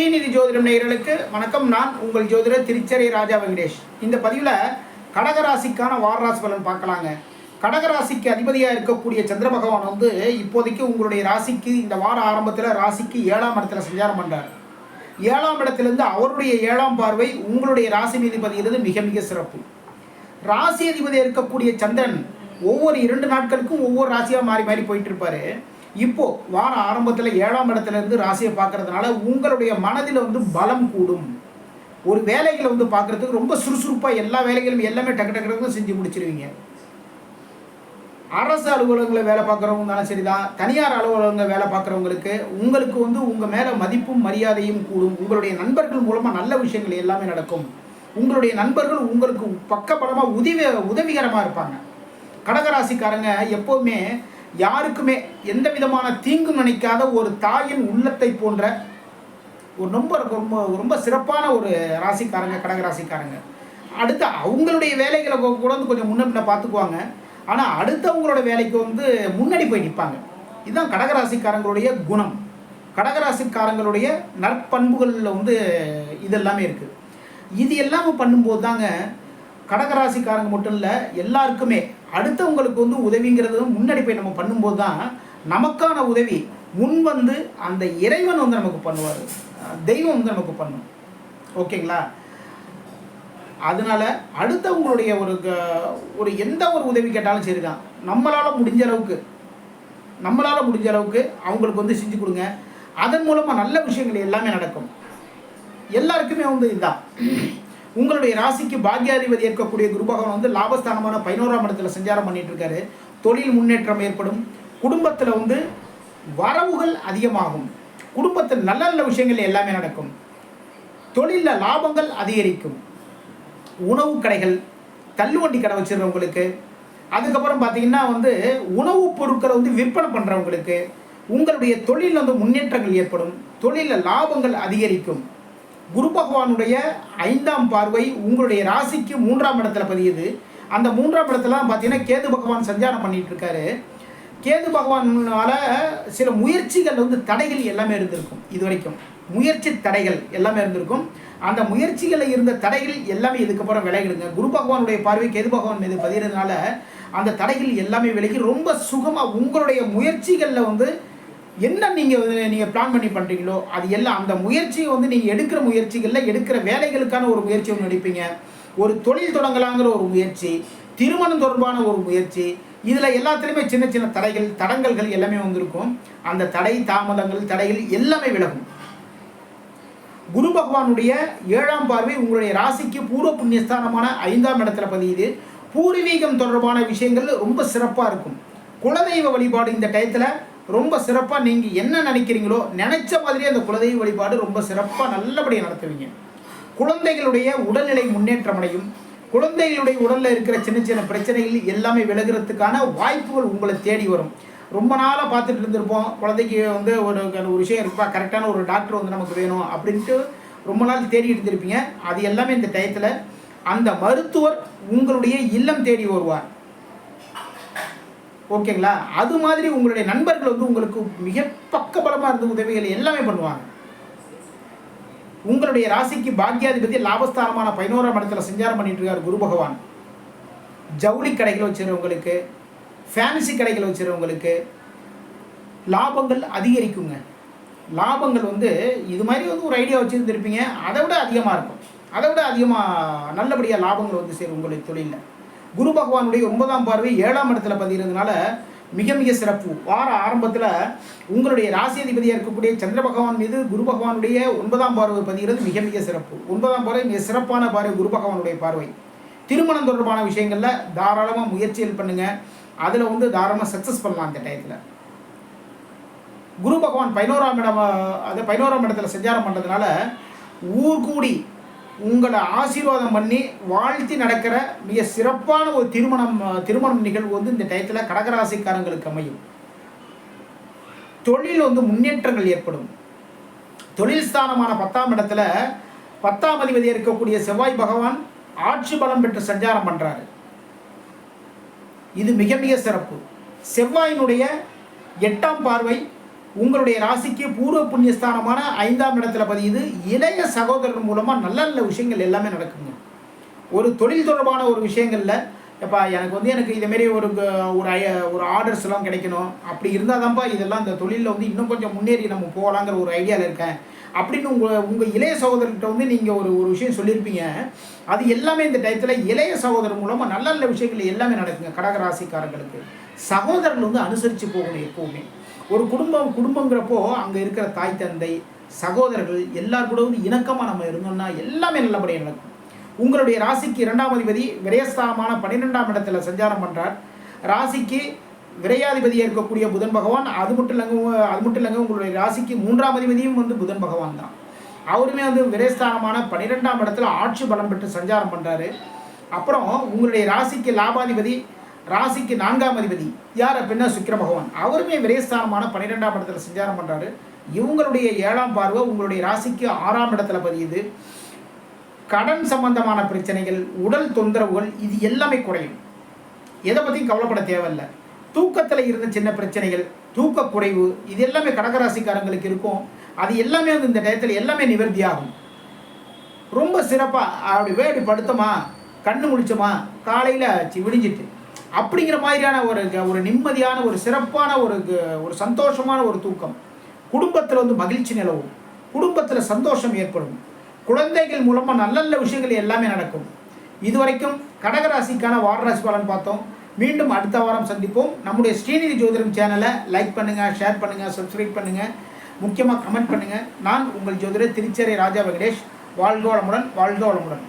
ஸ்ரீநிதி ஜோதிடம் நேயர்களுக்கு வணக்கம். நான் உங்கள் ஜோதிடர் திருச்சரை ராஜா வெங்கடேஷ். இந்த பதிவில் கடகராசிக்கான வாரராசி பலன் பார்க்கலாங்க. கடகராசிக்கு அதிபதியாக இருக்கக்கூடிய சந்திர பகவான் வந்து இப்போதைக்கு உங்களுடைய ராசிக்கு இந்த வார ஆரம்பத்தில் ராசிக்கு ஏழாம் இடத்துல சஞ்சாரம் பண்ணுறார் ஏழாம் இடத்துலேருந்து அவருடைய ஏழாம் பார்வை உங்களுடைய ராசி மீது மிக மிக சிறப்பு. ராசி அதிபதியாக இருக்கக்கூடிய சந்திரன் ஒவ்வொரு இரண்டு நாட்களுக்கும் ஒவ்வொரு ராசியாக மாறி மாறி போயிட்டு இருப்பாரு. இப்போ வார ஆரம்பத்தில் ஏழாம் இடத்துல இருந்து ராசியை பார்க்கறதுனால உங்களுடைய மனதில் வந்து பலம் கூடும். ஒரு வேலைகளை வந்து பார்க்கறதுக்கு ரொம்ப சுறுசுறுப்பாக எல்லா வேலைகளும் எல்லாமே டக்கு டக்கு டக்குன்னு செஞ்சு முடிச்சிருவீங்க. அரசு அலுவலகங்களில் வேலை பார்க்குறவங்க சரிதான். தனியார் அலுவலகங்கள் வேலை பார்க்குறவங்களுக்கு உங்களுக்கு வந்து உங்கள் மேலே மதிப்பும் மரியாதையும் கூடும். உங்களுடைய நண்பர்கள் மூலமாக நல்ல விஷயங்கள் எல்லாமே நடக்கும். உங்களுடைய நண்பர்கள் உங்களுக்கு பக்கபலமாக உதவி உதவிகரமாக இருப்பாங்க. கடகராசிக்காரங்க எப்போவுமே யாருக்குமே எந்த விதமான தீங்கும் நினைக்காத ஒரு தாயின் உள்ளத்தை போன்ற ஒரு ரொம்ப ரொம்ப ரொம்ப சிறப்பான ஒரு ராசிக்காரங்க கடக ராசிக்காரங்க. அடுத்து அவங்களுடைய வேலைகளை கூட வந்து கொஞ்சம் முன்ன பின்ன பார்த்துக்குவாங்க. ஆனால் அடுத்தவங்களோட வேலைக்கு வந்து முன்னாடி போய் நிற்பாங்க. இதுதான் கடகராசிக்காரங்களுடைய குணம். கடகராசிக்காரங்களுடைய நற்பண்புகளில் வந்து இதெல்லாமே இருக்குது இது எல்லாமே பண்ணும்போது தாங்க கடகராசிக்காரங்க மட்டும் இல்லை எல்லாருக்குமே அடுத்தவங்களுக்கு வந்து உதவிங்கிறது முன்னெடுப்பை நம்ம பண்ணும்போது தான் நமக்கான உதவி முன் வந்து அந்த இறைவன் வந்து நமக்கு பண்ணுவார். தெய்வம் வந்து நமக்கு பண்ணும். ஓகேங்களா? அதனால அடுத்தவங்களுடைய ஒரு க- ஒரு எந்த ஒரு உதவி கேட்டாலும் சரிதான். நம்மளால் முடிஞ்ச அளவுக்கு நம்மளால் முடிஞ்ச அளவுக்கு அவங்களுக்கு வந்து செஞ்சு கொடுங்க. அதன் மூலமாக நல்ல விஷயங்கள் எல்லாமே நடக்கும். எல்லாருக்குமே வந்து இதுதான் உங்களுடைய ராசிக்கு பாக்யாதிபதி ஏற்கக்கூடிய குரு பகவான் வந்து லாபஸ்தானமான பதினோராம் இடத்துல சஞ்சாரம் பண்ணிட்டு இருக்காரு தொழில் முன்னேற்றம் ஏற்படும். குடும்பத்தில் வந்து வரவுகள் அதிகமாகும். குடும்பத்தில் நல்ல நல்ல விஷயங்கள் எல்லாமே நடக்கும். தொழிலில் லாபங்கள் அதிகரிக்கும். உணவு கடைகள் தள்ளுவண்டி கடை வச்சுருக்கவங்களுக்கு அதுக்கப்புறம் பார்த்தீங்கன்னா வந்து உணவுப் பொருட்களை வந்து விற்பனை பண்ணுறவங்களுக்கு உங்களுடைய தொழிலில் வந்து முன்னேற்றங்கள் ஏற்படும். தொழிலில் லாபங்கள் அதிகரிக்கும். குரு பகவானுடைய ஐந்தாம் பார்வை உங்களுடைய ராசிக்கு மூன்றாம் இடத்துல பதியுது. அந்த மூன்றாம் இடத்துல பார்த்தீங்கன்னா கேது பகவான் சஞ்சாரம் பண்ணிட்டு இருக்காரு. கேது பகவானால சில முயற்சிகள் வந்து தடைகள் எல்லாமே இருந்திருக்கும். இது வரைக்கும் முயற்சி தடைகள் எல்லாமே இருந்திருக்கும். அந்த முயற்சிகளில் இருந்த தடைகள் எல்லாமே இதுக்கப்புறம் விலகிடுங்க. குரு பகவானுடைய பார்வை கேது பகவான் மீது பதிகிறதுனால அந்த தடைகள் எல்லாமே விலகி ரொம்ப சுகமாக உங்களுடைய முயற்சிகளில் வந்து என்ன நீங்கள் நீங்கள் பிளான் பண்ணி பண்ணுறீங்களோ அது எல்லாம் அந்த முயற்சியை வந்து நீங்கள் எடுக்கிற முயற்சிகளில் எடுக்கிற வேலைகளுக்கான ஒரு முயற்சி ஒன்று எடுப்பீங்க. ஒரு தொழில் தொடங்கலாங்கிற ஒரு முயற்சி திருமணம் தொடர்பான ஒரு முயற்சி இதில் எல்லாத்துலேயுமே சின்ன சின்ன தடைகள் தடங்கல்கள் எல்லாமே வந்திருக்கும். அந்த தடை தாமதங்கள் தடைகள் எல்லாமே விலகும். குரு பகவானுடைய ஏழாம் பார்வை உங்களுடைய ராசிக்கு பூர்வ புண்ணியஸ்தானமான ஐந்தாம் இடத்துல பதியுது. பூர்வீகம் தொடர்பான விஷயங்கள் ரொம்ப சிறப்பாக இருக்கும். குலதெய்வ வழிபாடு இந்த டயத்தில் ரொம்ப சிறப்பாக நீங்கள் என்ன நினைக்கிறீங்களோ நினைச்ச மாதிரியே அந்த குலதெய்வ வழிபாடு ரொம்ப சிறப்பாக நல்லபடியாக நடத்துவீங்க. குழந்தைகளுடைய உடல்நிலை முன்னேற்றம் அடையும். குழந்தைகளுடைய உடலில் இருக்கிற சின்ன சின்ன பிரச்சனைகள் எல்லாமே விலகிறதுக்கான வாய்ப்புகள் உங்களை தேடி வரும். ரொம்ப நாளாக பார்த்துட்டு இருந்திருப்போம். குழந்தைக்கு வந்து ஒரு ஒரு விஷயம் இருப்பா கரெக்டான ஒரு டாக்டர் வந்து நமக்கு வேணும் அப்படின்ட்டு ரொம்ப நாள் தேடி இருந்திருப்பீங்க. அது எல்லாமே இந்த டயத்தில் அந்த மருத்துவர் உங்களுடைய இல்லம் தேடி வருவார். ஓகேங்களா? அது மாதிரி உங்களுடைய நண்பர்கள் வந்து உங்களுக்கு மிக பக்கபலமாக இருந்த உதவிகள் எல்லாமே பண்ணுவாங்க. உங்களுடைய ராசிக்கு பாக்யாதிபதி லாபஸ்தானமான பதினோராம் இடத்துல சஞ்சாரம் பண்ணிட்டு இருக்கார் குரு பகவான். ஜவுளி கடைகள் வச்சுருவங்களுக்கு ஃபேன்சி கடைகள் வச்சுருவங்களுக்கு லாபங்கள் அதிகரிக்குங்க. லாபங்கள் வந்து இது மாதிரி வந்து ஒரு ஐடியா வச்சுருந்துருப்பீங்க. அதை விட அதிகமாக இருக்கும். அதை விட அதிகமாக நல்லபடியாக லாபங்கள் வந்து சேரும் உங்களுடைய தொழிலில். குரு பகவானுடைய ஒன்பதாம் பார்வை ஏழாம் இடத்துல பதிகிறதுனால மிக மிக சிறப்பு. வார ஆரம்பத்தில் உங்களுடைய ராசி அதிபதியாக இருக்கக்கூடிய சந்திர பகவான் மீது குரு பகவானுடைய ஒன்பதாம் பார்வை பதிகிறது மிக மிக சிறப்பு. ஒன்பதாம் பார்வை மிக சிறப்பான பார்வை குரு பகவானுடைய பார்வை. திருமணம் தொடர்பான விஷயங்களில் தாராளமாக முயற்சிகள் பண்ணுங்கள் அதில் வந்து தாராளமாக சக்ஸஸ் பண்ணலாம் அந்த டயத்தில். குரு பகவான் பதினோராம் இடம் அதை பதினோராம் இடத்துல சஞ்சாரம் பண்ணுறதுனால ஊர் கூடி உங்களை ஆசீர்வாதம் பண்ணி வாழ்த்தி நடக்கிற மிக சிறப்பான ஒரு திருமணம் திருமணம் நிகழ்வு வந்து இந்த டயத்தில் கடகராசிக்காரங்களுக்கு அமையும். தொழில் வந்து முன்னேற்றங்கள் ஏற்படும். தொழில் ஸ்தானமான பத்தாம் இடத்துல பத்தாம் அதிபதியாக இருக்கக்கூடிய செவ்வாய் பகவான் ஆட்சி பலம் பெற்று சஞ்சாரம் பண்ணுறாரு இது மிக மிக சிறப்பு. செவ்வாயினுடைய எட்டாம் பார்வை உங்களுடைய ராசிக்கு பூர்வ புண்ணியஸ்தானமான ஐந்தாம் இடத்துல பதியுது. இளைய சகோதரர் மூலமாக நல்ல நல்ல விஷயங்கள் எல்லாமே நடக்குங்க. ஒரு தொழில் தொடர்பான ஒரு விஷயங்களில் இப்போ எனக்கு வந்து எனக்கு இதேமாரி ஒரு ஒரு ஐ- ஒரு ஆர்டர்ஸ் எல்லாம் கிடைக்கணும். அப்படி இருந்தால் தான்ப்பா இதெல்லாம் இந்த தொழிலில் வந்து இன்னும் கொஞ்சம் முன்னேறி நம்ம போகலாங்கிற ஒரு ஐடியாவில் இருக்கேன். அப்படின்னு உங்கள் உங்கள் இளைய சகோதரர்கிட்ட வந்து நீங்கள் ஒரு ஒரு விஷயம் சொல்லியிருப்பீங்க. அது எல்லாமே இந்த டயத்தில் இளைய சகோதரர் மூலமாக நல்ல நல்ல விஷயங்கள் எல்லாமே நடக்குங்க. கடகராசிக்காரர்களுக்கு சகோதரர்கள் வந்து அனுசரித்து போகணும் எப்போவுமே. ஒரு குடும்பம் குடும்பங்கிறப்போ அங்கே இருக்கிற தாய் தந்தை சகோதரர்கள் எல்லார் கூட வந்து இணக்கமாக நம்ம இருந்தோம்னா எல்லாமே நல்லபடியாக நடக்கும். உங்களுடைய ராசிக்கு இரண்டாம் அதிபதி விரயஸ்தானமான பன்னிரெண்டாம் இடத்துல சஞ்சாரம் பண்ணுறார் ராசிக்கு விரையாதிபதியாக இருக்கக்கூடிய புதன் பகவான் அது மட்டும் இல்லைங்க அது மட்டும் இல்லைங்க உங்களுடைய ராசிக்கு மூன்றாம் அதிபதியும் வந்து புதன் பகவான் தான். அவருமே வந்து விரயஸ்தானமான பன்னிரெண்டாம் இடத்துல ஆட்சி பலம் பெற்று சஞ்சாரம் பண்ணுறாரு அப்புறம் உங்களுடைய ராசிக்கு லாபாதிபதி ராசிக்கு நான்காம் அதிபதி. யார் அப்படின்னா சுக்கிர பகவான்? அவருமே விரைஸ்தானமான பன்னிரெண்டாம் இடத்துல சஞ்சாரம் பண்ணுறாரு இவங்களுடைய ஏழாம் பார்வை உங்களுடைய ராசிக்கு ஆறாம் இடத்துல பதியுது. கடன் சம்பந்தமான பிரச்சனைகள் உடல் தொந்தரவுகள் இது எல்லாமே குறையும். எதை பற்றியும் கவலைப்பட தேவையில்லை. தூக்கத்தில் இருந்த சின்ன பிரச்சனைகள் தூக்க குறைவு இது எல்லாமே கடகராசிக்காரங்களுக்கு இருக்கும். அது எல்லாமே வந்து இந்த டயத்தில் எல்லாமே நிவர்த்தி ஆகும். ரொம்ப சிறப்பாக அப்படி வேடி படுத்தோமா கண்ணு முடிச்சோமா காலையில் விடிஞ்சிட்டு அப்படிங்கிற மாதிரியான ஒரு ஒரு நிம்மதியான ஒரு சிறப்பான ஒரு ஒரு சந்தோஷமான ஒரு தூக்கம். குடும்பத்தில் வந்து மகிழ்ச்சி நிலவும். குடும்பத்தில் சந்தோஷம் ஏற்படும். குழந்தைகள் மூலமாக நல்ல நல்ல விஷயங்கள் எல்லாமே நடக்கும். இதுவரைக்கும் கடகராசிக்கான வாரராசி பலன் பார்த்தோம். மீண்டும் அடுத்த வாரம் சந்திப்போம். நம்முடைய ஸ்ரீநிதி ஜோதிடம் சேனலை லைக் பண்ணுங்கள் ஷேர் பண்ணுங்கள் சப்ஸ்கிரைப் பண்ணுங்கள் முக்கியமாக கமெண்ட் பண்ணுங்கள் நான் உங்கள் ஜோதிடர் திருச்சேரி ராஜா வெங்கடேஷ். வாழ்க வளமுடன் வாழ்க வளமுடன்.